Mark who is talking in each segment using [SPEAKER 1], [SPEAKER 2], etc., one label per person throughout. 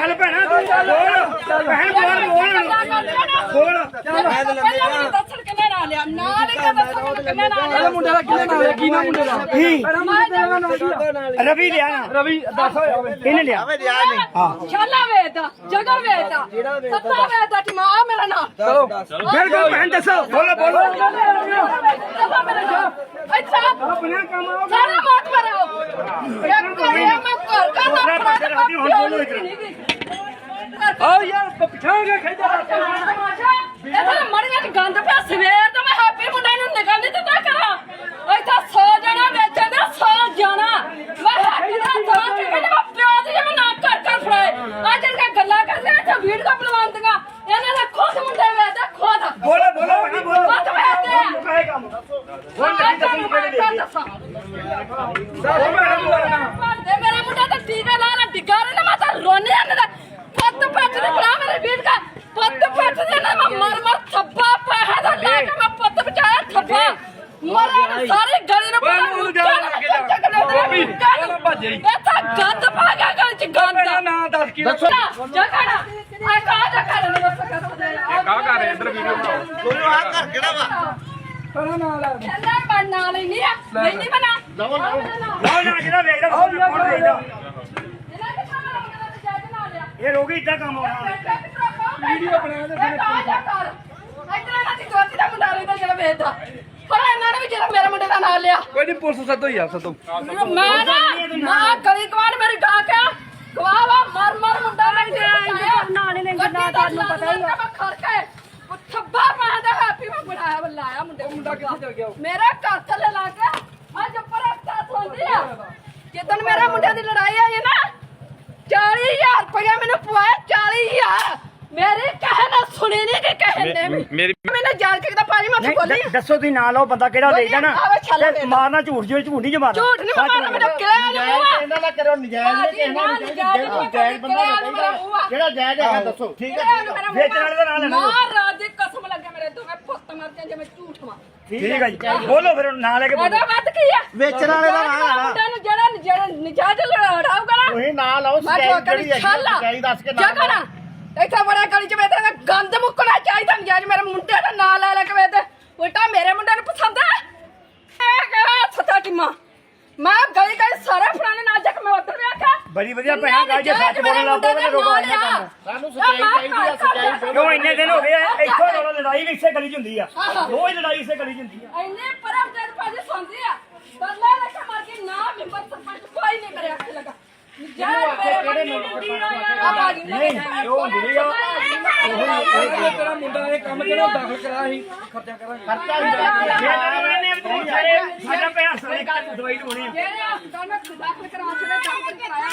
[SPEAKER 1] ਚੱਲ ਭੈਣਾ ਤੂੰ ਬੋਲ। ਭੈਣ ਬੋਲ ਬੋਲ। ਬੋਲ।
[SPEAKER 2] ਮੈਂ ਦੱਸਣ ਕਿੰਨੇ ਨਾਲ ਲਿਆ? ਨਾਲ ਹੀ ਕਿ ਦੱਸਣ ਕਿੰਨੇ ਨਾਲ ਲਿਆ?
[SPEAKER 3] ਮੁੰਡੇ ਦਾ ਕਿਹਨੇ ਨਾਲ ਹੈ। ਕੀ ਨਾ ਮੁੰਡੇ ਦਾ
[SPEAKER 1] ਹੀ
[SPEAKER 2] ਮੈਂ
[SPEAKER 1] ਰਵੀ ਲਿਆ ਨਾ।
[SPEAKER 3] ਰਵੀ ਦੱਸ
[SPEAKER 1] ਇਹਨੇ ਲਿਆ।
[SPEAKER 2] ਲਿਆ ਨਹੀਂ। ਛਾਲਾ ਵੇਚਦਾ ਜਗ੍ਹਾ ਵੇਚਦਾ ਸੱਤਾ ਵੇਚਦਾ ਟਿਮਾ ਆ ਮੇਰਾ ਨਾਮ
[SPEAKER 3] ਚਲੋ
[SPEAKER 1] ਬਿਲਕੁਲ ਭੈਣ ਦੱਸੋ। ਬੋਲੋ ਬੋਲੋ।
[SPEAKER 2] ਸੱਤਾ ਮੇਰਾ ਨਾਮ ਅੱਛਾ
[SPEAKER 1] ਆਪਣਾ ਕੰਮ ਆਓ
[SPEAKER 2] ਸਾਰਾ ਮਾਤ ਮਰਾਓ ਇੱਕ ਕਰਿਆ ਮੈਂ ਘਰ ਘਰ ਦਾ
[SPEAKER 1] ਹੁਣ ਬੋਲੋ ਇੱਧਰ।
[SPEAKER 3] ਆਓ ਯਾਰ ਪਛਾਣਗੇ ਖੇਡਾ
[SPEAKER 2] ਇਹਦਾ ਮੜੀਆਂ ਚ ਗੰਦ ਪਿਆ ਸਵੇਰ ਤੋਂ ਮੈਂ ਹੈਪੀ ਮੁੰਡੇ ਨੂੰ ਨਿਕਲ ਨਹੀਂ ਦਿੱਤਾ ਕਰਾਂ ਇੱਥੇ 100 ਜਣਾ ਵੇਚਣ ਦੇ 100 ਜਣਾ ਮੈਂ ਹੈਪੀ ਦਾ ਤਾਂ ਕਿ ਮੈਂ ਪਿਓ ਦੀ ਮੈਂ ਨਾ ਕਰ ਕਰ ਫੜਾਏ ਆ ਜਿਹੜੀਆਂ ਗੱਲਾਂ ਕਰਦੇ ਇੱਥੇ ਵੀਡੀਓ ਬਣਵਾਉਂਦੀਆਂ ਇਹਨਾਂ ਦਾ ਖੁਦ ਮੁੰਡੇ ਵੇਚਦਾ ਖੁਦ
[SPEAKER 1] ਬੋਲੋ ਬੋਲੋ ਭੈਣਾ ਬੋਲੋ
[SPEAKER 2] ਖੁਦ ਵੇਚਦੇ ਆ
[SPEAKER 1] ਕਾਹੇ ਕੰਮ
[SPEAKER 2] ਹੁਣ ਨਹੀਂ ਦੱਸਣੀ ਕਿਹੜੇ ਦੱਸਾਂ
[SPEAKER 1] ਦੱਸ ਭੈਣਾ ਬੋਲਣਾ
[SPEAKER 2] ਦੇ ਮੇਰਾ ਮੁੰਡਾ ਤਾਂ ਟੀਕਾ ਲਾ ਲਾ ਡਿੱਗਾ ਰਿਹਾ ਨਾ ਮੈਂ ਤਾਂ ਰੋਣੇ ਆਂਦਾ ਦਾ ਪੱਤ ਪੱਤ ਦੇ ਬਣਾ ਮੇਰੇ ਵੀਰ ਦਾ ਪੱਤ ਪੱਤ ਦੇ ਨਾ ਮੈਂ ਮਰ ਮਰ ਥੱਬਾ ਪੈਸਾ ਦਾ ਲਾ ਕੇ ਮੈਂ ਪੱਤ ਬਚਾਇਆ ਥੱਬਾ ਮਰਾਂ ਸਾਰੀ ਗਲੀ ਨੂੰ ਪਤਾ
[SPEAKER 3] ਉਹਨੂੰ ਜਾ ਲੱਗ ਗਿਆ। ਗੋਪੀ, ਚਲੋ ਭੱਜ
[SPEAKER 2] ਤਾਂ ਗੰਦ ਪਾ ਗਿਆ ਗਲੀ ਚ ਗੰਦ।
[SPEAKER 3] ਮੇਰਾ ਨਾਂ ਦੱਸ ਕੀ
[SPEAKER 2] ਜਗਣਾ ਆ ਕਾ ਜਗਣਾ ਨੂੰ ਦੱਸ ਕਰ
[SPEAKER 3] ਕਾ ਕਰ ਇੱਧਰ ਵੀਡੀਓ ਬਣਾਓ।
[SPEAKER 2] ਕੋਈ ਆ ਕਰ ਕਿਹੜਾ ਵਾ?
[SPEAKER 3] ਪਹਿਲਾਂ ਨਾਲ ਆ
[SPEAKER 2] ਕਹਿੰਦਾ ਬਣ ਨਹੀਂ ਆ। ਨਹੀਂ ਬਣਾ। ਲਵੋ ਲਵੋ
[SPEAKER 1] ਲਓ। ਨਾ। ਵੇਚਦਾ ਕੌਣ ਕੌਣ ਵੇਚਦਾ
[SPEAKER 2] ਇਹਨਾਂ ਦੇ ਸਾਹਮਣੇ ਉਹਨਾਂ ਦਾ ਜੱਜ ਨਾਲ ਲਿਆ
[SPEAKER 1] ਇਹ ਰੋਗੀ ਇਦਾਂ ਕੰਮ ਆਉਣਾ।
[SPEAKER 2] ਵੀਡੀਓ ਬਣਾ ਦੇ ਫਿਰ ਇੱਧਰ ਇਹਨਾਂ ਦੀ ਦੋਤੀ ਦਾ ਮੁੰਡਾ ਰਹਿੰਦਾ ਜਿਹੜਾ ਵੇਚਦਾ। ਪਰ ਇਹਨਾਂ ਨੇ ਵੀ ਜਿਹੜਾ ਮੇਰੇ ਮੁੰਡੇ ਦਾ ਨਾਂ ਲਿਆ।
[SPEAKER 3] ਕੋਈ ਨਹੀਂ ਪੁਲਿਸ ਸੱਦੋ ਯਾਰ ਸੱਦੋ।
[SPEAKER 2] ਮੈਂ ਨਾ ਮੈਂ ਗਲੀ ਗਵਾਨ ਮੇਰੀ ਗਾ ਕੇ ਗਵਾ ਵਾ ਮਰ ਮਰ ਮੁੰਡਾ ਮੈਂ ਨਾਲੇ ਨੇ ਜਿੰਨਾ ਤੁਹਾਨੂੰ ਪਤਾ ਹੀ ਆ। ਮੈਂ ਖੜ ਕੇ ਉਹ ਥੱਬਾ ਮਾਰਦਾ ਹੈਪੀ ਮੈਂ ਬਣਾਇਆ ਬੁਲਾਇਆ ਮੁੰਡੇ ਮੁੰਡਾ ਕਿੱਥੇ ਚਲ ਗਿਆ ਮੇਰਾ ਘਰ ਥੱਲੇ ਲਾ ਕੇ ਅੱਜ ਉੱਪਰ ਹਫਤਾ ਸੌਂਦੀ ਆ। ਜਿੱਦਣ ਮੇਰੇ ਮੁੰਡੇ ਦੀ ਲੜਾਈ ਆਈ ਨਾ 40000 ਰੁਪਇਆ ਮੈਨੂੰ ਪਵਾਇਆ 40000 ਮੇਰੇ ਨਾ ਸੁਣੀ ਨਹੀਂ ਕਿ ਕਹੇ ਨੇ
[SPEAKER 3] ਮੇਰੀ
[SPEAKER 2] ਮੈਨੂੰ ਜਾਣ ਕੇ ਤਾਂ ਭਾਜੀ ਮੈਂ
[SPEAKER 1] ਨਹੀਂ,
[SPEAKER 2] ਬੋਲੀ।
[SPEAKER 1] ਦ- ਦੱਸੋ ਤੁਸੀਂ ਨਾਂ ਲਓ ਬੰਦਾ ਕਿਹੜਾ ਵੇਚਦਾ ਨਾ
[SPEAKER 2] ਆਵੇ ਛੱਲ
[SPEAKER 1] ਤੇ
[SPEAKER 2] ਦੇ।
[SPEAKER 1] ਮਾਰਨਾ ਝੂਠ ਜਿਵੇਂ ਝੂਠ ਨਹੀਂ ਜਮਾਰਨਾ।
[SPEAKER 2] ਝੂਠ ਨਹੀਂ ਮਾਰਨਾ ਮੈਨੂੰ ਕਿਹਾ ਨਹੀਂ ਮੂੰਹ
[SPEAKER 4] ਇਹਨਾਂ ਦਾ ਕਰੋ ਨਜਾਇਜ਼ ਨੇ ਕਿ ਇਹਨਾਂ ਦੀ ਜਾਇਜ਼ ਜਾਇਜ਼ ਬੰਦਾ ਹੋਣਾ ਚਾਹੀਦਾ ਜਿਹੜਾ ਜਾਇਜ਼ ਹੈਗਾ ਦੱਸੋ। ਠੀਕ ਹੈ।
[SPEAKER 1] ਵੇਚਣ ਵਾਲੇ ਦਾ ਨਾਂ ਲੈਣਾ।
[SPEAKER 2] ਮਹਾਰਾਜ ਦੀ ਕਸਮ ਲੱਗੇ ਮੇਰੇ ਦੋਵੇਂ ਪੁੱਤ ਮਰ ਜਾਣ ਜੇ ਮੈਂ ਝੂਠ ਮਾਂ
[SPEAKER 1] ਠੀਕ ਹੈ ਜੀ। ਬੋਲੋ ਫਿਰ ਨਾਂ ਲੈ ਕੇ
[SPEAKER 2] ਉਹਦਾ
[SPEAKER 1] ਬੋਲੋ
[SPEAKER 2] ਵੱਧ ਕੀ ਆ?
[SPEAKER 4] ਵੇਚਣ ਵਾਲੇ ਦਾ ਨਾਂ ਲੈਣਾ
[SPEAKER 2] ਮੁੰਡਾ ਨੂੰ ਜਿਹੜਾ ਜਿਹੜਾ ਨਜਾਇਜ਼ ਲੜਾਊਗਾ ਨਾ
[SPEAKER 4] ਤੁਸੀਂ ਨਾਂ ਲਾਓ
[SPEAKER 2] ਮੈਂ
[SPEAKER 4] ਸਜਾਈ
[SPEAKER 2] ਠੋਕਰ
[SPEAKER 4] ਜਿਹੜੀ ਹੈਗੀ
[SPEAKER 2] ਛਾਲਾ।
[SPEAKER 4] ਸਜਾਈ ਦੱਸ ਕੇ ਨਾਂ
[SPEAKER 2] ਜਗ੍ਹਾ ਨਾ ਇੱਥੇ ਬੜਾ ਗਲੀ ਚ ਵੇਦੇ ਗੰਦ ਮੁੱਕਣਾ ਚਾਹੀਦਾ ਨਜਾਇਜ਼ ਮੇਰੇ ਮੁੰਡੇ ਦਾ ਨਾਂ ਲੈ ਲੈ ਕੇ ਵੇਦੇ ਉਲਟਾ ਮੇਰੇ ਮੁੰਡੇ ਨੂੰ ਪਸੰਦ ਆ। ਇਹ ਕਿਹਾ ਸਤਾ ਟਿਮਾ। ਮੈਂ ਗਲੀ ਗਲੀ ਸਾਰੇ ਫੜਾਣੇ ਨਾਲ ਜਾ ਕੇ ਮੈਂ ਉੱਧਰ ਵੀ ਆਖਿਆ
[SPEAKER 1] ਬੜੀ ਵਧੀਆ ਭੈਣਾਂ ਗੱਲ ਜੇ ਸੱਚ ਬੋਲਣ ਲੱਗ ਪਏ ਤਾਂ ਰੋਕਣਾ ਨਹੀਂ ਕੰਮ।
[SPEAKER 4] ਸਾਨੂੰ ਸੱਚਾਈ ਚਾਹੀਦੀ ਆ, ਸੱਚਾਈ।
[SPEAKER 1] ਕਿਉਂ ਇੰਨੇ ਦਿਨ ਹੋ ਗਏ ਆ, ਇੱਥੋਂ ਲੜਾਈ ਵੀ ਇਸੇ ਗਲੀ 'ਚ ਹੁੰਦੀ ਆ। ਰੋਜ਼ ਲੜਾਈ ਇਸੇ ਗਲੀ 'ਚ ਹੁੰਦੀ ਆ।
[SPEAKER 2] ਇੰਨੇ ਪਰਮ ਜਦ ਭਾਜੀ ਸੁਣਦੀ ਆ ਬੱਲਾ ਲੈ ਕੇ ਮਾਰ ਕੇ ਨਾ ਮੈਂਬਰ ਸਰਪੰਚ ਕੋਈ ਨਹੀਂ ਮੇਰੇ ਅੱਖ ਲਗਾ ਯਾਰ ਮੇਰੇ ਕਿਹੜੇ ਆ ਬਾਜੀ
[SPEAKER 1] ਨਹੀਂ ਉਹ ਹੁੰਦੀ ਆ
[SPEAKER 3] ਇਹ ਤੇਰਾ ਮੁੰਡਾ ਇਹ ਕੰਮ ਜਿਹੜਾ ਉਹ ਦਾਖਲ ਕਰਾ ਸੀ ਖਰਚਾ ਕਰਾਂਗੇ
[SPEAKER 4] ਖਰਚਾ
[SPEAKER 1] ਜੇ ਸਾਡਾ ਪਿਆ ਸਾਰੇ ਕੱਟ ਦਵਾਈ ਢੋਣੀ ਆ।
[SPEAKER 2] ਜਿਹੜੇ ਹਸਪਤਾਲ ਮੈਂ ਦਾਖਲ ਕਰਾ ਕੇ ਦਾਖਲ ਕਰਾਇਆ।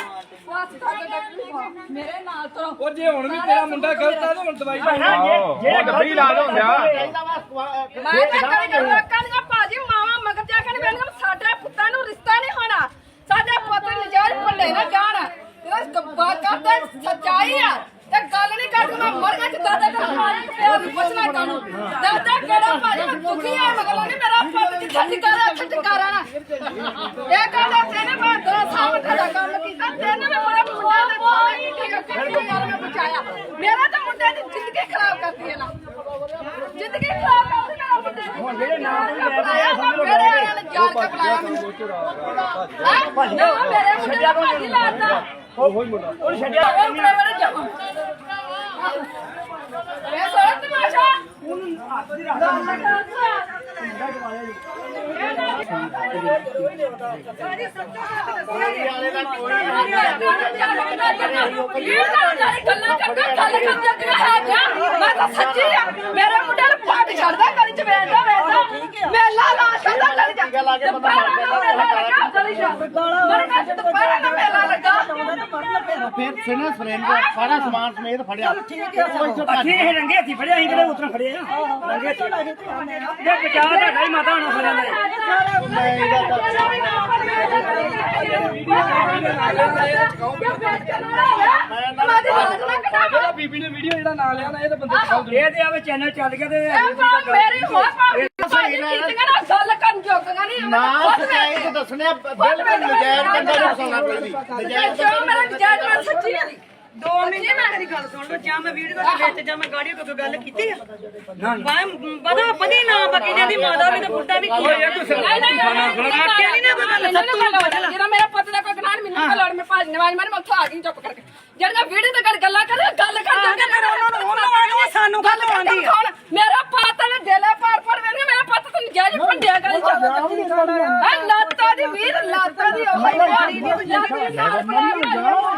[SPEAKER 2] ਉਹ ਹਸਪਤਾਲ ਦੇ ਡਾਕਟਰ ਮੇਰੇ ਨਾਲ ਤੋਂ
[SPEAKER 3] ਉਹ ਜੇ ਹੁਣ ਵੀ ਤੇਰਾ ਮੁੰਡਾ ਗਲਤ ਆ ਤਾਂ ਹੁਣ ਦਵਾਈ
[SPEAKER 1] ਭੈਣਾ ਜੇ ਜਿਹੜਾ ਗਲਤ ਇਲਾਜ ਹੁੰਦਾ
[SPEAKER 2] ਮੈਂ ਤਾਂ ਕਰੀ ਕਰ ਲੋਕਾਂ ਦੀਆਂ ਭਾਜੀ ਮਾਵਾ ਮਗਰ ਜਾ ਕੇ ਨਹੀਂ ਬੈਠਣਾ ਸਾਡੇ ਪੁੱਤਾਂ ਨੂੰ ਰਿਸ਼ਤਾ ਨਹੀਂ ਹੋਣਾ ਸਾਡੇ ਪੁੱਤ ਨਜਾਇਜ਼ ਪੱਲੇ ਨਾ ਜਾਣ ਇਹਦਾ ਕਰਦਾ ਸੱਚਾਈ ਆ। ਤੇ ਗੱਲ ਨਹੀਂ ਕਰਦੀ ਮੈਂ ਮਰ ਗਿਆ ਚ ਦਾਦਾ ਦਾ ਮਾਰੀ ਪਿਆ ਵੀ ਪੁੱਛਣਾ ਕਾਨੂੰ ਦਾਦਾ ਕਿਹੜਾ ਭਾਜੀ ਮੈਂ ਦੁਖੀ ਆ ਮਗਰ ਨਹੀਂ ਮੇਰਾ ਪੁੱਤ ਜਿੱਥੇ ਟਿਕਾਰਾ ਉੱਥੇ ਟਿਕਾਰਾ ਨਾ। ਇਹ ਕਹਿੰਦਾ ਤੈਨੇ ਮੈਂ ਦੋ ਸਾਲ ਦਾ ਕੰਮ ਕੀਤਾ। ਤੈਨੇ ਮੈਂ ਮੇਰਾ ਮੁੰਡਾ ਦਾ ਕੋਈ ਠੀਕ ਯਾਰ ਮੈਂ ਬਚਾਇਆ। ਮੇਰਾ ਤਾਂ ਮੁੰਡੇ ਦੀ ਜ਼ਿੰਦਗੀ ਖਰਾਬ ਕਰਦੀ ਹੈ ਨਾ। ਜ਼ਿੰਦਗੀ ਖਰਾਬ ਕਰਦੀ ਮੇਰਾ ਮੁੰਡੇ ਦੀ ਹੁਣ
[SPEAKER 1] ਜਿਹੜੇ ਨਾਮ ਤੁਸੀਂ ਲੈ ਕੇ ਸਮਝ ਲਓ
[SPEAKER 2] ਮੇਰੇ ਵਾਲਿਆਂ ਨੇ ਜਾਲ ਕੇ ਬੁਲਾਇਆ ਮੈਨੂੰ। ਹੈਂ? ਨਾ ਮੇਰੇ ਮੁੰਡੇ ਦਾ ਭਾਜੀ ਲਾਤਾ।
[SPEAKER 1] ਉਹ ਛੱਡਿਆ
[SPEAKER 2] ਉਹ ਡਰਾਈਵਰ ਜਮਾ ਇਹ ਸਾਰਾ ਤਮਾਸ਼ਾ ਮੈਂ ਤਾਂ ਸੱਚੀ ਆ ਮੇਰੇ ਮੁੰਡੇ ਨੂੰ ਪਾਟ ਛੱਡਦਾ ਗਲੀ ਚ ਵੇਚਦਾ ਵੇਚਦਾ ਮੇਲਾ ਲਾ ਛੱਡਦਾ ਗਲੀ ਚ
[SPEAKER 4] ਟੀਕਾ ਕੇ ਬੰਦਾ ਮਰ ਜਾਂਦਾ
[SPEAKER 2] ਗਲੀ ਚ। ਮਰ ਗਿਆ ਤੇ
[SPEAKER 4] ਫਿਰ ਫਿਨਸ ਫਰੇਮ ਦਾ ਸਾਰਾ ਸਮਾਨ ਸਮੇਤ ਫੜਿਆ। ਠੀਕ ਹੈ।
[SPEAKER 1] ਇਹ ਰੰਗੇ ਹੱਥੀ ਫੜਿਆ ਅਸੀਂ ਕਿਹੜੇ ਉਤਰ ਫੜੇ ਆ? ਰੰਗੇ ਹੱਥੀ। ਇਹ ਬਚਾ ਤੁਹਾਡਾ ਹੀ ਮਾਤਾ ਹੋਣਾ ਫੜਿਆ ਨੇ
[SPEAKER 3] ਜਿਹੜਾ ਬੀਬੀ ਨੇ ਵੀਡੀਓ ਜਿਹੜਾ ਨਾਂ ਲਿਆ ਨਾ ਇਹ ਤਾਂ ਬੰਦੇ
[SPEAKER 1] ਇਹ ਤੇ ਆਵੇ ਚੈਨਲ ਚੱਲ ਗਿਆ ਤੇ
[SPEAKER 2] ਮੇਰੀ ਹੋ ਭਾਜੀ ਕੀਤੀਆਂ ਨਾ ਗੱਲ ਕਰਨ ਜੋਗੀਆਂ ਨਹੀਂ
[SPEAKER 4] ਨਾ ਸੱਚਾਈ ਤੇ ਦੱਸਣੇ ਬਿਲਕੁਲ ਨਜਾਇਜ਼ ਬੰਦਾ ਨੂੰ ਫਸਾਉਣਾ ਪੈਂਦੀ ਨਜਾਇਜ਼
[SPEAKER 2] ਜੋ ਮੇਰਾ ਜੱਜ ਮੈਂ ਸੱਚੀ ਆ। 2 ਸੱਚੀ ਮੈਂ
[SPEAKER 5] ਮੇਰੀ ਗੱਲ ਸੁਣ ਲਓ ਜਾਂ ਮੈਂ ਵੀਡੀਓ ਦੇ ਵਿੱਚ ਜਾਂ ਮੈਂ ਗਾੜੀ ਕੋਈ ਗੱਲ ਕੀਤੀ ਆ। ਮੈਂ ਪਤਾ ਪਤੀ ਨਾ ਬਾਕੀ ਜਿਹਦੀ ਮਾਤਾ ਵੀ ਤੇ ਬੁੱਢਾ ਵੀ ਕੀ
[SPEAKER 2] ਨਹੀਂ ਨਹੀਂ ਆਖਿਆ ਨਹੀਂ ਨਾ ਕੋਈ ਗੱਲ ਸੱਚੀ ਜਿਹੜਾ ਮੇਰਾ ਪੁੱਤ ਦਾ ਕੋਈ ਗਨਾਹ ਮੈਨੂੰ ਤਾਂ ਲੜ ਮੈਂ ਭਾਜ ਨਵਾਜ ਮੈਂ ਉੱਥੋਂ ਆ ਗਈ ਚੁੱਪ ਕਰਕੇ। ਜਿਹੜੀਆਂ ਵੀਡੀਓ ਤੇ ਗੱਲ ਗੱਲਾਂ ਕਰ ਗੱਲ ਕਰ ਦਿੰਦੇ
[SPEAKER 5] ਉਹਨਾਂ ਨੂੰ ਉਹਨਾਂ ਸਾਨੂੰ ਗੱਲ ਆਉਂਦੀ ਆ
[SPEAKER 2] ਮੇਰਾ ਪੁੱਤ ਨੇ ਦਿਲੇ ਪਰ ਪਰ ਵੇਖ ਮੇਰਾ ਪੁੱਤ ਤੈਨੂੰ ਜਾਇਜ਼ ਭੰਡਿਆ ਗਲੀ ਚ ਹਾਂ ਲਾਤਾ ਦੀ ਵੀਰ ਲਾਤਾ ਦੀ ਉਹ ਮਾਰੀ ਜਾ ਕੇ ਨਾਲ ਬਣਾਇਆ